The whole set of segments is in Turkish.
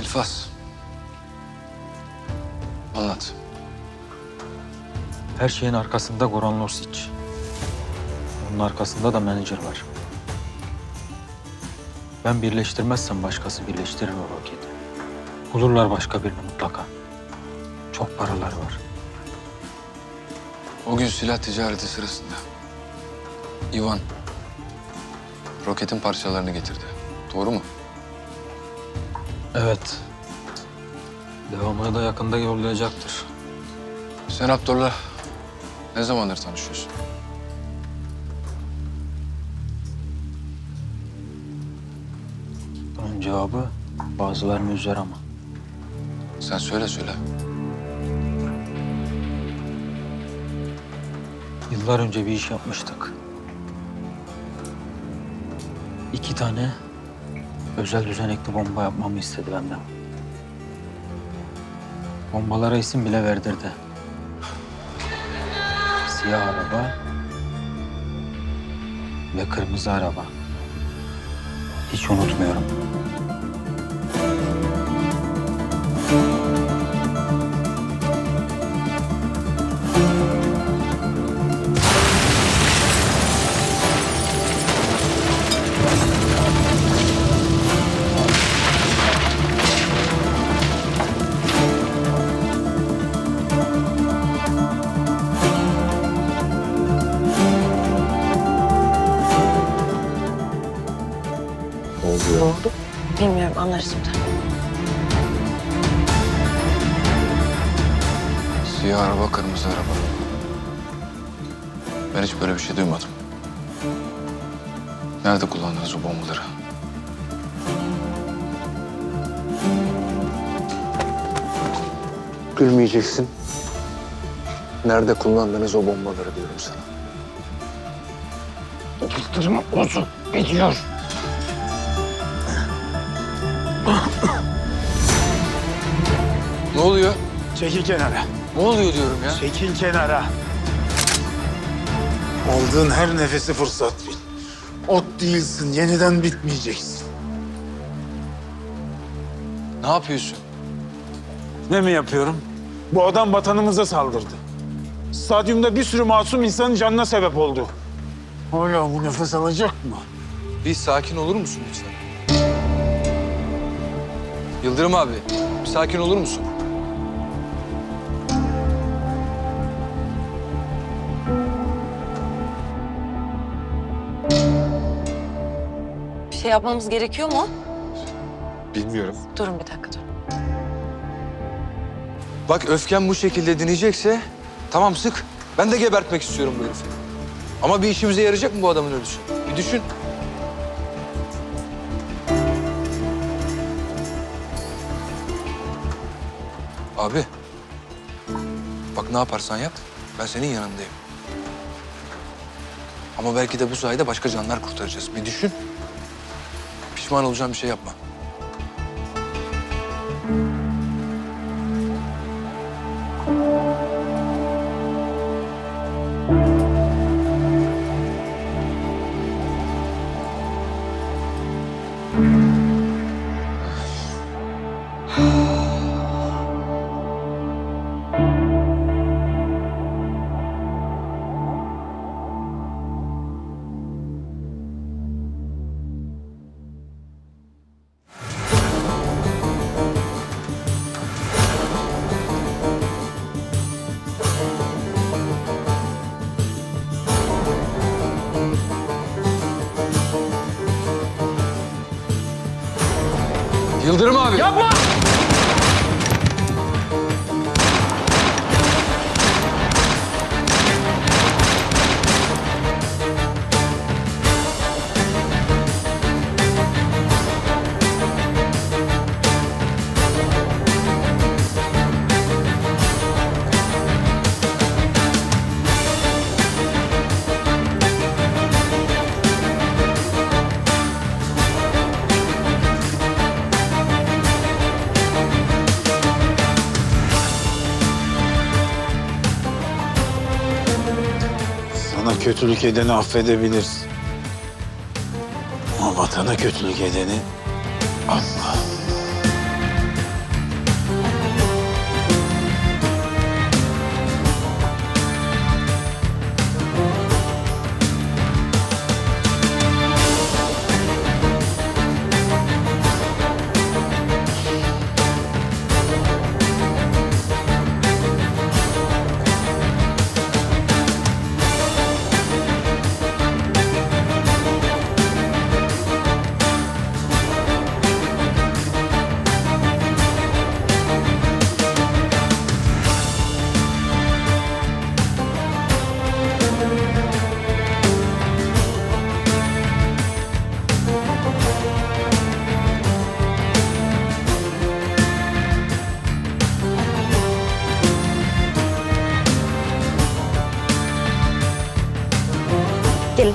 Elfas. Anlat. Her şeyin arkasında Goran Losic. Onun arkasında da menajer var. Ben birleştirmezsem başkası birleştirir o roketi. Bulurlar başka birini mutlaka. Çok paralar var. O gün silah ticareti sırasında Ivan roketin parçalarını getirdi. Doğru mu? Evet. Devamını da yakında yollayacaktır. Sen Raptor'la ne zamandır tanışıyorsun? Bunun cevabı bazılarını üzer ama. Sen söyle söyle. Yıllar önce bir iş yapmıştık. İki tane özel düzenekli bomba yapmamı istedi benden. Bombalara isim bile verdirdi. Siyah araba ve kırmızı araba. Hiç unutmuyorum. Bilmiyorum anlarız şimdi. Siyah araba, kırmızı araba. Ben hiç böyle bir şey duymadım. Nerede kullandınız o bombaları? Gülmeyeceksin. Nerede kullandınız o bombaları diyorum sana. Yıldırım bozuk gidiyor. Oluyor? Çekil kenara. Ne oluyor diyorum ya? Çekil kenara. Aldığın her nefesi fırsat bil. Ot değilsin, yeniden bitmeyeceksin. Ne yapıyorsun? Ne mi yapıyorum? Bu adam vatanımıza saldırdı. Stadyumda bir sürü masum insanın canına sebep oldu. Hala bu nefes alacak mı? Bir sakin olur musun lütfen? Yıldırım abi, bir sakin olur musun? Şey yapmamız gerekiyor mu? Bilmiyorum. Durun bir dakika durun. Bak öfken bu şekilde dinleyecekse tamam sık. Ben de gebertmek istiyorum bu herifi. Ama bir işimize yarayacak mı bu adamın ölüsü? Bir düşün. Abi. Bak ne yaparsan yap. Ben senin yanındayım. Ama belki de bu sayede başka canlar kurtaracağız. Bir düşün. Pişman olacağım bir şey yapma. Yıldırım abi. Yapma! Sana kötülük edeni affedebilirsin. Ama vatana kötülük edeni asla. กิน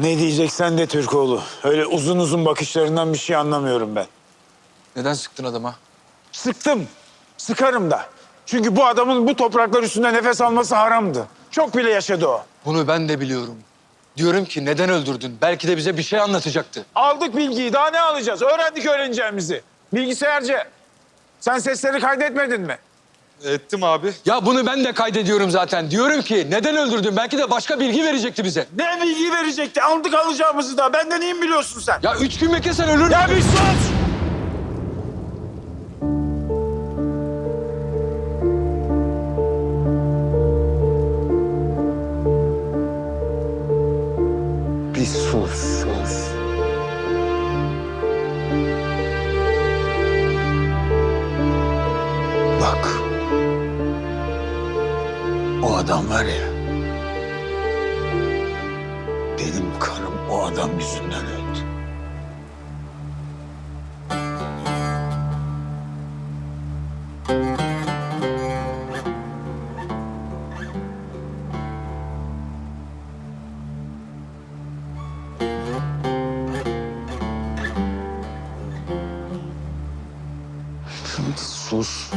Ne diyeceksen de Türkoğlu. Öyle uzun uzun bakışlarından bir şey anlamıyorum ben. Neden sıktın adama? Sıktım. Sıkarım da. Çünkü bu adamın bu topraklar üstünde nefes alması haramdı. Çok bile yaşadı o. Bunu ben de biliyorum. Diyorum ki neden öldürdün? Belki de bize bir şey anlatacaktı. Aldık bilgiyi. Daha ne alacağız? Öğrendik öğreneceğimizi. Bilgisayarcı. Sen sesleri kaydetmedin mi? Ettim abi. Ya bunu ben de kaydediyorum zaten. Diyorum ki neden öldürdün? Belki de başka bilgi verecekti bize. Ne bilgi verecekti? Aldık alacağımızı da. Benden iyi mi biliyorsun sen? Ya üç gün beklesen ölür Ya bir sus! O adam var ya. Benim karım o adam yüzünden öldü. Sus.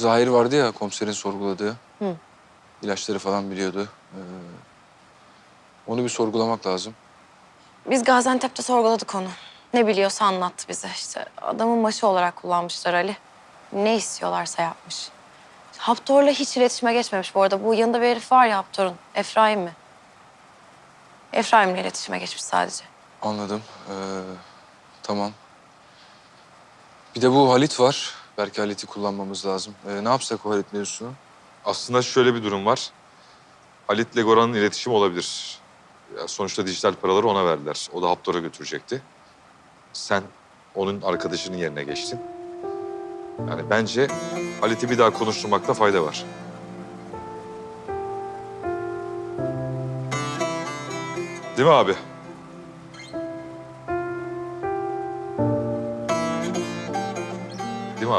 Zahir vardı ya komiserin sorguladığı. İlaçları falan biliyordu. Ee, onu bir sorgulamak lazım. Biz Gaziantep'te sorguladık onu. Ne biliyorsa anlattı bize. İşte adamın başı olarak kullanmışlar Ali. Ne istiyorlarsa yapmış. Haptor'la hiç iletişime geçmemiş bu arada. Bu yanında bir herif var ya Haptor'un. Efraim mi? Efraim'le iletişime geçmiş sadece. Anladım. Ee, tamam. Bir de bu Halit var. Belki Halit'i kullanmamız lazım. Ee, ne yapsak o Halit mevzusunu? Aslında şöyle bir durum var. Halit ile Goran'ın iletişimi olabilir. Ya sonuçta dijital paraları ona verdiler. O da Haptor'a götürecekti. Sen onun arkadaşının yerine geçtin. Yani bence Halit'i bir daha konuşturmakta fayda var. Değil mi abi?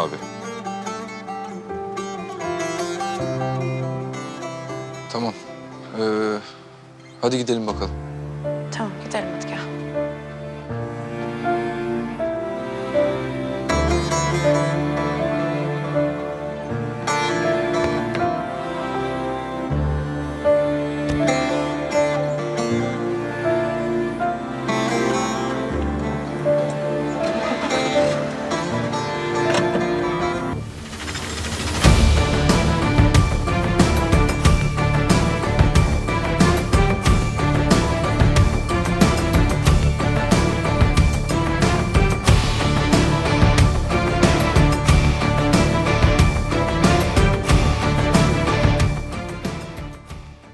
Abi? Tamam. Ee, hadi gidelim bakalım.